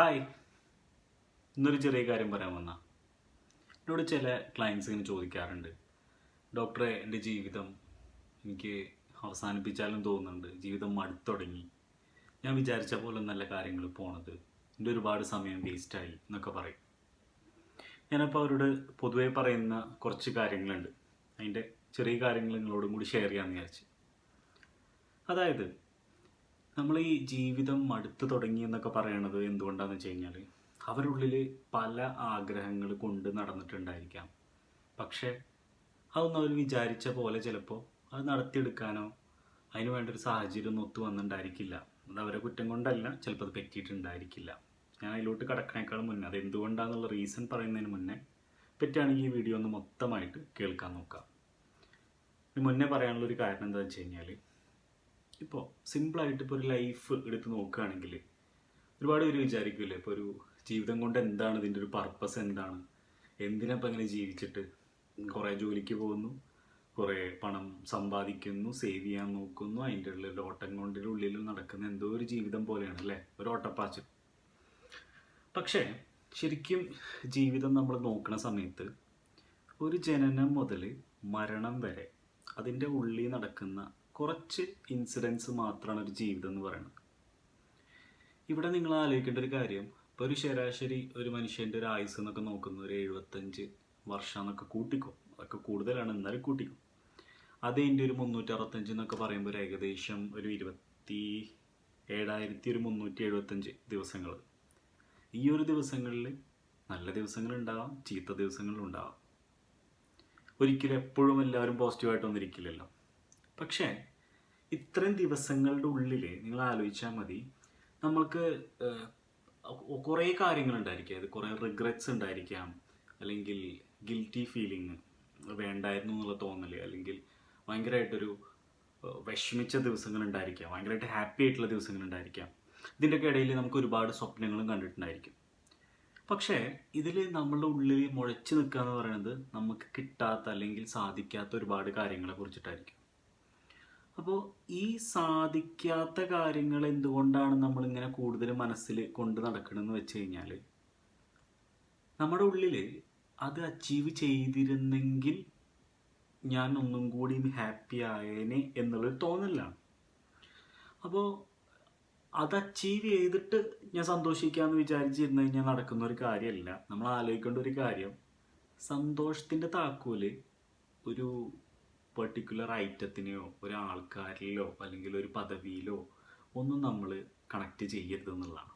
Hi. ഇന്നൊരു ചെറിയ കാര്യം പറയാൻ വന്ന. എന്നോട് ചില ക്ലയൻസ് ഇങ്ങനെ ചോദിക്കാറുണ്ട്. ഡോക്ടറെ എന്റെ ജീവിതം എനിക്ക് അവസാനിപ്പിച്ചാലും തോന്നുന്നുണ്ട്. ജീവിതം മടുത്തുടങ്ങി. ഞാൻ വിചാരിച്ച പോലെ നല്ല കാര്യങ്ങൾ പോണത്. എന്റെ ഒരുപാട് സമയം വേസ്റ്റായി എന്നൊക്കെ പറയും. ഞാനപ്പോൾ അവരോട് പൊതുവേ പറയുന്ന കുറച്ച് കാര്യങ്ങളുണ്ട്. അതിന്റെ ചെറിയ കാര്യങ്ങൾ നിങ്ങളോടും കൂടി ഷെയർ ചെയ്യാമെന്ന് വിചാരിച്ച്. അതായത് നമ്മൾ ഈ ജീവിതം മടുത്തു തുടങ്ങി എന്നൊക്കെ പറയണത് എന്തുകൊണ്ടാന്ന് വെച്ച് കഴിഞ്ഞാൽ അവരുള്ളിൽ പല ആഗ്രഹങ്ങൾ കൊണ്ട് നടന്നിട്ടുണ്ടായിരിക്കാം. പക്ഷേ അതൊന്നും അവർ വിചാരിച്ച പോലെ ചിലപ്പോൾ അത് നടത്തിയെടുക്കാനോ അതിന് വേണ്ട ഒരു സാഹചര്യം ഒന്നും ഒത്തു വന്നിട്ടുണ്ടായിരിക്കില്ല അത് അവരെ കുറ്റം കൊണ്ടല്ല ചിലപ്പോൾ അത് പറ്റിയിട്ടുണ്ടായിരിക്കില്ല. ഞാൻ അതിലോട്ട് കടക്കണേക്കാൾ മുന്നേ അത് എന്തുകൊണ്ടാണെന്നുള്ള റീസൺ പറയുന്നതിന് മുന്നേ പറ്റുകയാണെങ്കിൽ ഈ വീഡിയോ ഒന്ന് മൊത്തമായിട്ട് കേൾക്കാൻ നോക്കാം. മുന്നേ പറയാനുള്ളൊരു കാരണം എന്താണെന്ന് വെച്ച് കഴിഞ്ഞാൽ ഇപ്പോൾ സിമ്പിളായിട്ട് ഇപ്പോൾ ഒരു ലൈഫ് എടുത്ത് നോക്കുകയാണെങ്കിൽ ഒരുപാട് പേര് വിചാരിക്കില്ലേ? ഇപ്പോൾ ഒരു ജീവിതം കൊണ്ട് എന്താണ് ഇതിന്റെ ഒരു പർപ്പസ് എന്താണ്? എന്തിനാ ഇപ്പം ഇങ്ങനെ ജീവിച്ചിട്ട്? കുറേ ജോലിക്ക് പോകുന്നു കുറേ പണം സമ്പാദിക്കുന്നു സേവ് ചെയ്യാൻ നോക്കുന്നു അതിന്റെ ഉള്ളിൽ ഓട്ടം കൊണ്ടിന്റെ ഉള്ളിൽ നടക്കുന്ന എന്തോ ഒരു ജീവിതം പോലെയാണ് അല്ലേ? ഒരു ഓട്ടപ്പാച്ചിൽ. പക്ഷേ ശരിക്കും ജീവിതം നമ്മൾ നോക്കുന്ന സമയത്ത് ഒരു ജനനം മുതൽ മരണം വരെ അതിന്റെ ഉള്ളിൽ നടക്കുന്ന കുറച്ച് ഇൻസിഡൻസ് മാത്രമാണ് ഒരു ജീവിതം എന്ന് പറയുന്നത് ഇവിടെ നിങ്ങൾ ആലോചിക്കേണ്ട ഒരു കാര്യം ഇപ്പോൾ ഒരു ശരാശരി ഒരു മനുഷ്യന്റെ ഒരു ആയുസ് എന്നൊക്കെ നോക്കുന്ന ഒരു എഴുപത്തഞ്ച് വർഷം എന്നൊക്കെ കൂട്ടിക്കോ. അതൊക്കെ കൂടുതലാണ് എന്നാലും കൂട്ടിക്കോ. അത് ഇതിന്റെ ഒരു മുന്നൂറ്റി അറുപത്തഞ്ച് എന്നൊക്കെ പറയുമ്പോൾ ഒരു ഏകദേശം ഒരു ഇരുപത്തി ഏഴായിരത്തി ഒരു മുന്നൂറ്റി എഴുപത്തഞ്ച് ദിവസങ്ങൾ. ഈ ഒരു ദിവസങ്ങളിൽ നല്ല ദിവസങ്ങളുണ്ടാവാം ചീത്ത ദിവസങ്ങളുണ്ടാവാം. ഒരിക്കലും എപ്പോഴും എല്ലാവരും പോസിറ്റീവായിട്ടൊന്നും ഇരിക്കില്ലല്ലോ. പക്ഷേ ഇത്രയും ദിവസങ്ങളുടെ ഉള്ളിൽ നിങ്ങൾ ആലോചിച്ചാൽ മതി. നമ്മൾക്ക് കുറേ കാര്യങ്ങളുണ്ടായിരിക്കാം. അത് കുറേ റിഗ്രറ്റ്സ് ഉണ്ടായിരിക്കാം. അല്ലെങ്കിൽ ഗിൽറ്റി ഫീലിംഗ് വേണ്ടായിരുന്നു എന്നുള്ള തോന്നൽ അല്ലെങ്കിൽ ഭയങ്കരമായിട്ടൊരു വിഷമിച്ച ദിവസങ്ങൾ ഉണ്ടായിരിക്കാം. ഭയങ്കരമായിട്ട് ഹാപ്പി ആയിട്ടുള്ള ദിവസങ്ങൾ ഉണ്ടായിരിക്കാം. ഇതിന്റെയൊക്കെ ഇടയിൽ നമുക്ക് ഒരുപാട് സ്വപ്നങ്ങളും കണ്ടിട്ടുണ്ടായിരിക്കും. പക്ഷേ ഇതിൽ നമ്മളുടെ ഉള്ളിൽ മുഴച്ചു നിൽക്കുക എന്ന് പറയുന്നത് നമുക്ക് കിട്ടാത്ത അല്ലെങ്കിൽ സാധിക്കാത്ത ഒരുപാട് കാര്യങ്ങളെ കുറിച്ചിട്ടായിരിക്കും. അപ്പോൾ ഈ സാധിക്കാത്ത കാര്യങ്ങൾ എന്തുകൊണ്ടാണ് നമ്മളിങ്ങനെ കൂടുതൽ മനസ്സിൽ കൊണ്ട് നടക്കണമെന്ന് വെച്ച് കഴിഞ്ഞാൽ നമ്മുടെ ഉള്ളിൽ അത് അച്ചീവ് ചെയ്തിരുന്നെങ്കിൽ ഞാൻ ഒന്നും കൂടി ഹാപ്പി ആയേനെ എന്നുള്ളൊരു തോന്നലാണ് അപ്പോൾ അത് അച്ചീവ് ചെയ്തിട്ട് ഞാൻ സന്തോഷിക്കാമെന്ന് വിചാരിച്ചിരുന്നു കഴിഞ്ഞാൽ നടക്കുന്ന ഒരു കാര്യമല്ല. നമ്മൾ ആലോചിക്കേണ്ട ഒരു കാര്യം സന്തോഷത്തിന്റെ താക്കോൽ ഒരു പെർട്ടിക്കുലർ ഐറ്റത്തിനെയോ ഒരു ആൾക്കാരിലോ അല്ലെങ്കിൽ ഒരു പദവിയിലോ ഒന്നും നമ്മൾ കണക്ട് ചെയ്യരുത് എന്നുള്ളതാണ്.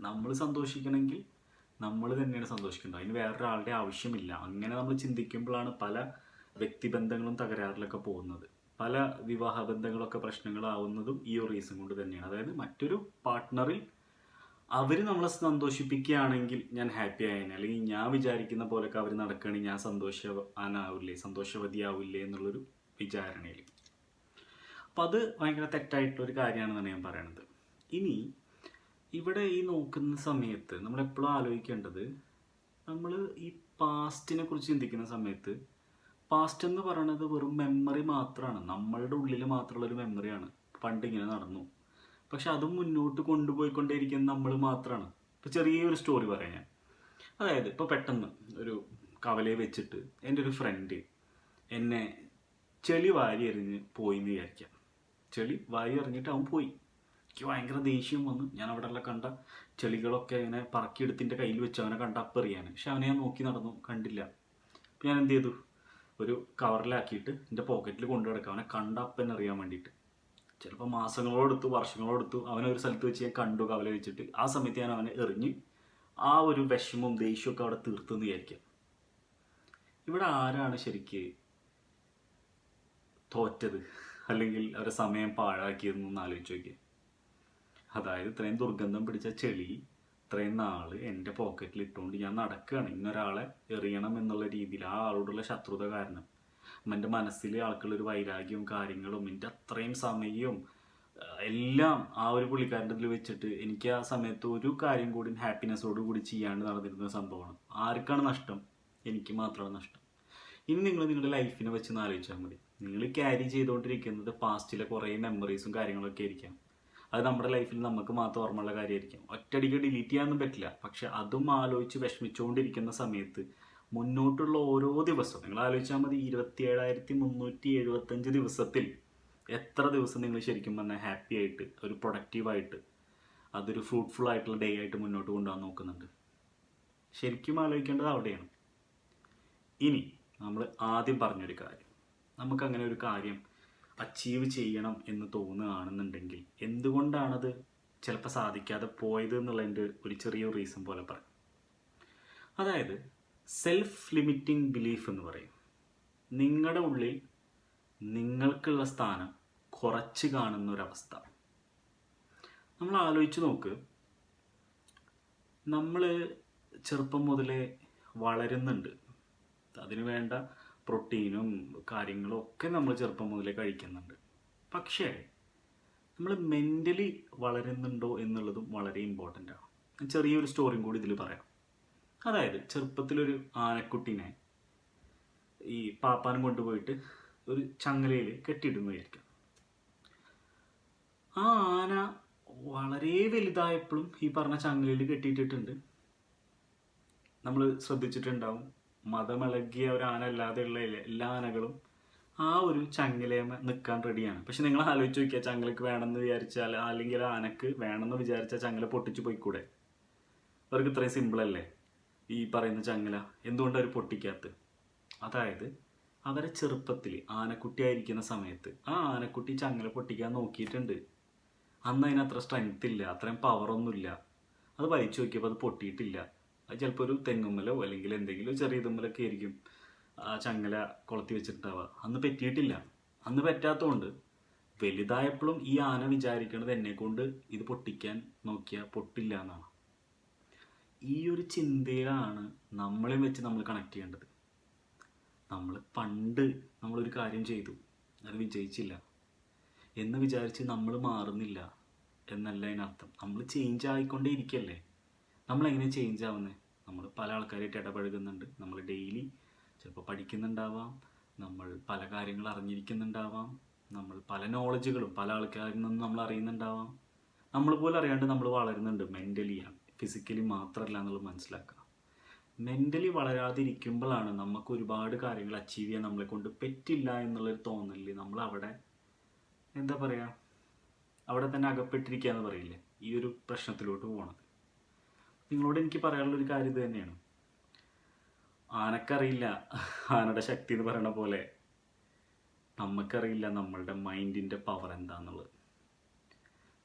നമ്മൾ സന്തോഷിക്കണമെങ്കിൽ നമ്മൾ തന്നെയാണ് സന്തോഷിക്കേണ്ടത്. അതിന് വേറൊരാളുടെ ആവശ്യമില്ല. അങ്ങനെ നമ്മൾ ചിന്തിക്കുമ്പോഴാണ് പല വ്യക്തിബന്ധങ്ങളും തകരാറിലൊക്കെ പോകുന്നത്. പല വിവാഹ ബന്ധങ്ങളൊക്കെ പ്രശ്നങ്ങളാവുന്നതും ഈ ഒരു റീസൺ കൊണ്ട് തന്നെയാണ്. അതായത് മറ്റൊരു പാർട്ട്ണറിൽ അവർ നമ്മളെ സന്തോഷിപ്പിക്കുകയാണെങ്കിൽ ഞാൻ ഹാപ്പി ആയേനെ. അല്ലെങ്കിൽ ഞാൻ വിചാരിക്കുന്ന പോലൊക്കെ അവർ നടക്കുകയാണെങ്കിൽ ഞാൻ സന്തോഷവാനാവില്ലേ? സന്തോഷവതിയാവില്ലേ എന്നുള്ളൊരു വിചാരണയിൽ. അപ്പം അത് ഭയങ്കര തെറ്റായിട്ടുള്ളൊരു കാര്യമാണെന്നാണ് ഞാൻ പറയണത്. ഇനി ഇവിടെ ഈ നോക്കുന്ന സമയത്ത് നമ്മൾ എപ്പോഴും ആലോചിക്കേണ്ടത്? നമ്മൾ ഈ പാസ്റ്റിനെ കുറിച്ച് ചിന്തിക്കുന്ന സമയത്ത് പാസ്റ്റ് എന്ന് പറയുന്നത് വെറും മെമ്മറി മാത്രമാണ്. നമ്മളുടെ ഉള്ളിൽ മാത്രമുള്ള ഒരു മെമ്മറിയാണ് പണ്ട് ഇങ്ങനെ നടന്നു. പക്ഷെ അതും മുന്നോട്ട് കൊണ്ടുപോയിക്കൊണ്ടേയിരിക്കുന്ന നമ്മൾ മാത്രമാണ് ഇപ്പോൾ ചെറിയൊരു സ്റ്റോറി പറയാം ഞാൻ. അതായത് ഇപ്പോൾ പെട്ടെന്ന് ഒരു കവലയെ വെച്ചിട്ട് എന്റെ ഒരു ഫ്രണ്ട് എന്നെ ചെളി വാരി എറിഞ്ഞ് പോയി എന്ന് വിചാരിക്കാം. ചെളി വാരി എറിഞ്ഞിട്ട് അവൻ പോയി. എനിക്ക് ഭയങ്കര ദേഷ്യം വന്നു. ഞാൻ അവിടെ ഉള്ള കണ്ട ചെളികളൊക്കെ ഇങ്ങനെ പറക്കിയെടുത്തിന്റെ കയ്യിൽ വെച്ച് അവനെ കണ്ട അപ്പറിയാണ്. പക്ഷെ അവനെ ഞാൻ നോക്കി നടന്നു കണ്ടില്ല. ഞാൻ എന്ത് ചെയ്തു? ഒരു കവറിലാക്കിയിട്ട് എന്റെ പോക്കറ്റിൽ കൊണ്ടു കിടക്കുക അവനെ കണ്ട അപ്പൻ അറിയാൻ വേണ്ടിയിട്ട്. ചിലപ്പോൾ മാസങ്ങളോടെടുത്തു വർഷങ്ങളോടെടുത്തു അവനെ ഒരു സ്ഥലത്ത് വെച്ച് ഞാൻ കണ്ടു കവല വെച്ചിട്ട് ആ സമയത്ത് ഞാൻ അവനെ എറിഞ്ഞ് ആ ഒരു വിഷമവും ദേഷ്യമൊക്കെ അവിടെ തീർത്തെന്ന് വിചാരിക്കാം. ഇവിടെ ആരാണ് ശരിക്ക് തോറ്റത്? അല്ലെങ്കിൽ അവരെ സമയം പാഴാക്കിയതെന്നൊന്ന് ആലോചിച്ച് നോക്കിയേ. അതായത് ഇത്രയും ദുർഗന്ധം പിടിച്ച ചെളി ഇത്രയും നാൾ എന്റെ പോക്കറ്റിൽ ഇട്ടുകൊണ്ട് ഞാൻ നടക്കുകയാണ് ഇന്നൊരാളെ എറിയണം എന്നുള്ള രീതിയിൽ ആ ആളോടുള്ള ശത്രുത കാരണം. എന്റെ മനസ്സിൽ ആൾക്കുള്ളൊരു വൈരാഗ്യവും കാര്യങ്ങളും എന്റെ അത്രയും സമയവും എല്ലാം ആ ഒരു പുള്ളിക്കാരന്റെ ഇതിൽ വെച്ചിട്ട് എനിക്ക് ആ സമയത്ത് ഒരു കാര്യം കൂടി ഹാപ്പിനെസ്സോട് കൂടി ചെയ്യാണ്ട് നടന്നിരുന്ന സംഭവമാണ്. ആർക്കാണ് നഷ്ടം? എനിക്ക് മാത്രമാണ് നഷ്ടം. ഇനി നിങ്ങൾ നിങ്ങളുടെ ലൈഫിനെ വെച്ച് ആലോചിച്ചാൽ മതി. നിങ്ങൾ ക്യാരി ചെയ്തുകൊണ്ടിരിക്കുന്നത് പാസ്റ്റിലെ കുറേ മെമ്മറീസും കാര്യങ്ങളൊക്കെ ആയിരിക്കാം. അത് നമ്മുടെ ലൈഫിൽ നമുക്ക് മാത്രം ഓർമ്മയുള്ള കാര്യമായിരിക്കും. ഒറ്റടിക്ക് ഡിലീറ്റ് ചെയ്യാനൊന്നും പറ്റില്ല. പക്ഷെ അതും ആലോചിച്ച് വിഷമിച്ചുകൊണ്ടിരിക്കുന്ന സമയത്ത് മുന്നോട്ടുള്ള ഓരോ ദിവസവും നിങ്ങൾ ആലോചിച്ചാൽ മതി ഇരുപത്തി ഏഴായിരത്തി മുന്നൂറ്റി എഴുപത്തഞ്ച് ദിവസത്തിൽ എത്ര ദിവസം നിങ്ങൾ ശരിക്കും പറഞ്ഞാൽ ഹാപ്പി ആയിട്ട് ഒരു പ്രൊഡക്റ്റീവായിട്ട് അതൊരു ഫ്രൂട്ട്ഫുൾ ആയിട്ടുള്ള ഡേ ആയിട്ട് മുന്നോട്ട് കൊണ്ടുപോകാൻ നോക്കുന്നുണ്ട്. ശരിക്കും ആലോചിക്കേണ്ടത് അവിടെയാണ്. ഇനി നമ്മൾ ആദ്യം പറഞ്ഞൊരു കാര്യം. നമുക്കങ്ങനെ ഒരു കാര്യം അച്ചീവ് ചെയ്യണം എന്ന് തോന്നുകയാണെന്നുണ്ടെങ്കിൽ എന്തുകൊണ്ടാണത് ചിലപ്പോൾ സാധിക്കാതെ പോയത് എന്നുള്ളതിന്റെ ഒരു ചെറിയ റീസൺ പോലെ പറയാം. അതായത് സെൽഫ് ലിമിറ്റിംഗ് ബിലീഫ് എന്ന് പറയും. നിങ്ങളുടെ ഉള്ളിൽ നിങ്ങൾക്കുള്ള സ്ഥാനം കുറച്ച് കാണുന്ന ഒരവസ്ഥ നമ്മൾ ആലോചിച്ച് നോക്ക്. നമ്മൾ ചെറുപ്പം മുതലേ വളരുന്നുണ്ട്. അതിന് വേണ്ട പ്രോട്ടീനും കാര്യങ്ങളും ഒക്കെ നമ്മൾ ചെറുപ്പം മുതലേ കഴിക്കുന്നുണ്ട്. പക്ഷേ നമ്മൾ മെന്റലി വളരുന്നുണ്ടോ എന്നുള്ളതും വളരെ ഇമ്പോർട്ടന്റ് ആണ് ചെറിയൊരു സ്റ്റോറിയും കൂടി ഇതിൽ പറയാം. അതായത് ചെറുപ്പത്തിലൊരു ആനക്കുട്ടീനെ ഈ പാപ്പാനും കൊണ്ടുപോയിട്ട് ഒരു ചങ്ങലയിൽ കെട്ടിയിടുന്നു വിചാരിക്കാം ആ ആന വളരെ വലുതായപ്പോഴും ഈ പറഞ്ഞ ചങ്ങലയിൽ കെട്ടിയിട്ടിട്ടുണ്ട്. നമ്മൾ ശ്രദ്ധിച്ചിട്ടുണ്ടാവും മതമിളകിയ ഒരു ആന അല്ലാതെയുള്ള എല്ലാ- ആനകളും ആ ഒരു ചങ്ങലയമ്മ നിൽക്കാൻ റെഡിയാണ് പക്ഷെ നിങ്ങൾ ആലോചിച്ച് നോക്കിയാൽ ചങ്ങലക്ക് വേണമെന്ന് വിചാരിച്ചാൽ അല്ലെങ്കിൽ ആനക്ക് വേണമെന്ന് വിചാരിച്ചാൽ ചങ്ങല പൊട്ടിച്ചു പോയിക്കൂടെ? അവർക്ക് ഇത്രയും സിമ്പിൾ അല്ലേ? ഈ പറയുന്ന ചങ്ങല എന്തുകൊണ്ട് അവർ പൊട്ടിക്കാത്ത? അതായത് അവരെ ചെറുപ്പത്തിൽ ആനക്കുട്ടിയായിരിക്കുന്ന സമയത്ത് ആ ആനക്കുട്ടി ചങ്ങല പൊട്ടിക്കാൻ നോക്കിയിട്ടുണ്ട്. അന്ന് അതിന് അത്ര സ്ട്രെങ്ത് ഇല്ല അത്രയും പവറൊന്നുമില്ല അത് വലിച്ചു നോക്കിയപ്പോൾ അത് പൊട്ടിയിട്ടില്ല. അത് ചിലപ്പോൾ ഒരു തെങ്ങുമ്മലോ അല്ലെങ്കിൽ എന്തെങ്കിലും ചെറിയ തുമ്മലൊക്കെ ആയിരിക്കും ആ ചങ്ങല കൊളത്തി വെച്ചിട്ടുണ്ടാവുക. അന്ന് പറ്റിയിട്ടില്ല. അന്ന് പറ്റാത്തതുകൊണ്ട് വലുതായപ്പോഴും ഈ ആന വിചാരിക്കണത് എന്നെ കൊണ്ട് ഇത് പൊട്ടിക്കാൻ നോക്കിയാൽ പൊട്ടില്ല എന്നാണ്. ഈ ഒരു ചിന്തയിലാണ് നമ്മളെ വെച്ച് നമ്മൾ കണക്ട് ചെയ്യേണ്ടത്. നമ്മൾ പണ്ട് നമ്മളൊരു കാര്യം ചെയ്തു അത് വിജയിച്ചില്ല. എന്ന് വിചാരിച്ച് നമ്മൾ മാറുന്നില്ല എന്നല്ല അതിനർത്ഥം. നമ്മൾ ചേഞ്ച് ആയിക്കൊണ്ടേ ഇരിക്കല്ലേ നമ്മൾ എങ്ങനെ ചേഞ്ച് ആവുന്നത് നമ്മൾ പല ആൾക്കാരായിട്ട് ഇടപഴകുന്നുണ്ട്. നമ്മൾ ഡെയിലി ചിലപ്പോൾ പഠിക്കുന്നുണ്ടാവാം. നമ്മൾ പല കാര്യങ്ങൾ അറിഞ്ഞിരിക്കുന്നുണ്ടാവാം. നമ്മൾ പല നോളജുകളും പല ആൾക്കാരിൽ നിന്നും നമ്മൾ അറിയുന്നുണ്ടാവാം. നമ്മൾ പോലും അറിയാണ്ട് നമ്മൾ വളരുന്നുണ്ട് മെന്റലി ഫിസിക്കലി മാത്രമല്ല എന്നുള്ളത് മനസ്സിലാക്കുക. മെന്റലി വളരാതിരിക്കുമ്പോഴാണ് നമുക്ക് ഒരുപാട് കാര്യങ്ങൾ അച്ചീവ് ചെയ്യാൻ നമ്മളെ കൊണ്ട് പറ്റില്ല എന്നുള്ളൊരു തോന്നലിൽ നമ്മൾ അവിടെ എന്താ പറയുക അവിടെ തന്നെ അകപ്പെട്ടിരിക്കുക എന്ന് പറയില്ലേ? ഈ ഒരു പ്രശ്നത്തിലോട്ട് പോകണത് നിങ്ങളോട് എനിക്ക് പറയാനുള്ള ഒരു കാര്യം ഇത് തന്നെയാണ്. ആനക്കറിയില്ല ആനയുടെ ശക്തി എന്ന് പറയണ പോലെ നമുക്കറിയില്ല നമ്മളുടെ മൈൻഡിന്റെ പവർ എന്താന്നുള്ളത്.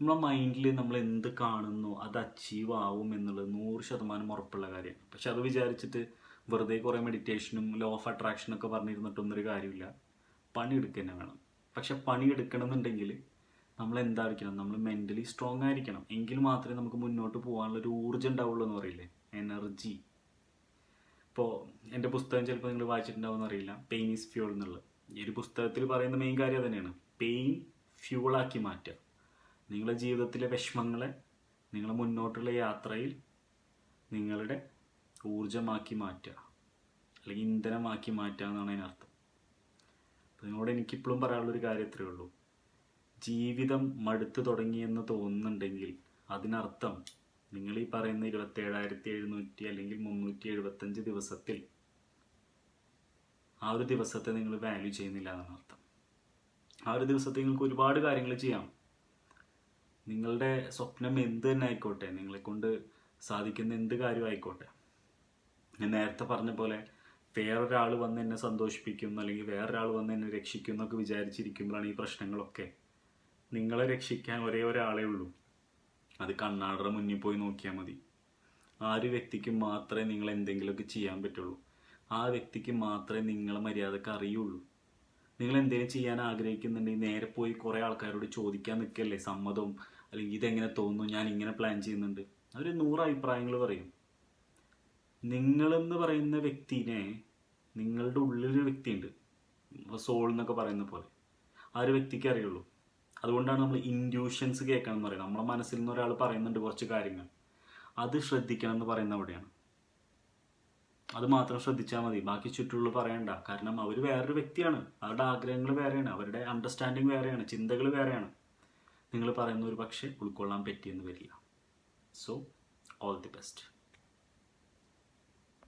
നമ്മളെ മൈൻഡിൽ നമ്മൾ എന്ത് കാണുന്നു അത് അച്ചീവ് ആവും എന്നുള്ളത് നൂറ് ശതമാനം ഉറപ്പുള്ള കാര്യമാണ്. പക്ഷെ അത് വിചാരിച്ചിട്ട് വെറുതെ കുറേ മെഡിറ്റേഷനും ലോ ഓഫ് അട്രാക്ഷനും ഒക്കെ പറഞ്ഞിരുന്നിട്ടൊന്നും ഒരു കാര്യമില്ല. പണിയെടുക്കുക തന്നെ വേണം. പക്ഷെ പണിയെടുക്കണമെന്നുണ്ടെങ്കിൽ നമ്മൾ എന്തായിരിക്കണം? നമ്മൾ മെന്റലി സ്ട്രോങ് ആയിരിക്കണം. എങ്കിൽ മാത്രമേ നമുക്ക് മുന്നോട്ട് പോകാനുള്ള ഒരു ഊർജം ഉണ്ടാവുള്ളൂ എന്ന് പറയില്ലേ? എനർജി ഇപ്പോൾ എന്റെ പുസ്തകം ചിലപ്പോൾ നിങ്ങൾ വായിച്ചിട്ടുണ്ടാവുമെന്ന് അറിയില്ല. പെയിൻ ഈസ് ഫ്യൂൾ എന്നുള്ളത്. ഈ ഒരു പുസ്തകത്തിൽ പറയുന്ന മെയിൻ കാര്യം തന്നെയാണ്. പെയിൻ ഫ്യൂളാക്കി മാറ്റുക. നിങ്ങളുടെ ജീവിതത്തിലെ വിഷമങ്ങളെ നിങ്ങളെ മുന്നോട്ടുള്ള യാത്രയിൽ നിങ്ങളുടെ ഊർജമാക്കി മാറ്റുക. അല്ലെങ്കിൽ ഇന്ധനമാക്കി മാറ്റുക എന്നാണ് അതിനർത്ഥം അപ്പോൾ നിങ്ങളോട് എനിക്കിപ്പോഴും പറയാനുള്ളൊരു കാര്യം ഇത്രയേ ഉള്ളൂ. ജീവിതം മടുത്തു തുടങ്ങിയെന്ന് തോന്നുന്നുണ്ടെങ്കിൽ അതിനർത്ഥം നിങ്ങൾ ഈ പറയുന്ന ഇരുപത്തേഴായിരത്തി എഴുന്നൂറ്റി അല്ലെങ്കിൽ മുന്നൂറ്റി എഴുപത്തഞ്ച് ദിവസത്തിൽ ആ ഒരു ദിവസത്തെ നിങ്ങൾ വാല്യൂ ചെയ്യുന്നില്ല എന്നാണ് അർത്ഥം. ആ ഒരു ദിവസത്തെ നിങ്ങൾക്ക് ഒരുപാട് കാര്യങ്ങൾ ചെയ്യാം. നിങ്ങളുടെ സ്വപ്നം എന്ത് തന്നെ ആയിക്കോട്ടെ നിങ്ങളെ കൊണ്ട് സാധിക്കുന്ന എന്ത് കാര്യം ആയിക്കോട്ടെ. ഞാൻ നേരത്തെ പറഞ്ഞ പോലെ വേറൊരാൾ വന്ന് എന്നെ സന്തോഷിപ്പിക്കും അല്ലെങ്കിൽ വേറൊരാൾ വന്ന് എന്നെ രക്ഷിക്കും എന്നൊക്കെ വിചാരിച്ചിരിക്കുമ്പോഴാണ് ഈ പ്രശ്നങ്ങളൊക്കെ. നിങ്ങളെ രക്ഷിക്കാൻ ഒരേ ഒരാളേ ഉള്ളൂ. അത് കണ്ണാടറ മുന്നിൽ പോയി നോക്കിയാൽ മതി. ആ ഒരു വ്യക്തിക്ക് മാത്രമേ നിങ്ങൾ എന്തെങ്കിലുമൊക്കെ ചെയ്യാൻ പറ്റുള്ളൂ. ആ വ്യക്തിക്ക് മാത്രമേ നിങ്ങളെ മര്യാദയ്ക്ക് അറിയുള്ളൂ. നിങ്ങൾ എന്തെങ്കിലും ചെയ്യാൻ ആഗ്രഹിക്കുന്നുണ്ടെങ്കിൽ നേരെ പോയി കുറേ ആൾക്കാരോട് ചോദിക്കാൻ നിൽക്കല്ലേ സമ്മതവും അല്ലെങ്കിൽ ഇതെങ്ങനെ തോന്നുന്നു ഞാൻ ഇങ്ങനെ പ്ലാൻ ചെയ്യുന്നുണ്ട്. അവർ നൂറ് അഭിപ്രായങ്ങൾ പറയും. നിങ്ങളെന്ന് പറയുന്ന വ്യക്തിനെ നിങ്ങളുടെ ഉള്ളിലൊരു വ്യക്തിയുണ്ട്. സോൾ എന്നൊക്കെ പറയുന്ന പോലെ. ആ ഒരു വ്യക്തിക്ക് അറിയുള്ളൂ. അതുകൊണ്ടാണ് നമ്മൾ ഇൻഡ്യൂഷൻസ് കേൾക്കണം എന്ന് പറയുന്നത്. നമ്മുടെ മനസ്സിൽ നിന്ന് ഒരാൾ പറയുന്നുണ്ട് കുറച്ച് കാര്യങ്ങൾ. അത് ശ്രദ്ധിക്കണം എന്ന് പറയുന്ന അവിടെയാണ്. അത് മാത്രം ശ്രദ്ധിച്ചാൽ മതി. ബാക്കി ചുറ്റുള്ള പറയണ്ട. കാരണം അവർ വേറൊരു വ്യക്തിയാണ്. അവരുടെ ആഗ്രഹങ്ങൾ വേറെയാണ്. അവരുടെ അണ്ടർസ്റ്റാൻഡിങ് വേറെയാണ്. ചിന്തകൾ വേറെയാണ്. നിങ്ങൾ പറയുന്ന ഒരു പക്ഷേ ഉൾക്കൊള്ളാൻ പറ്റിയെന്ന് വരില്ല സോ ഓൾ ദി ബെസ്റ്റ്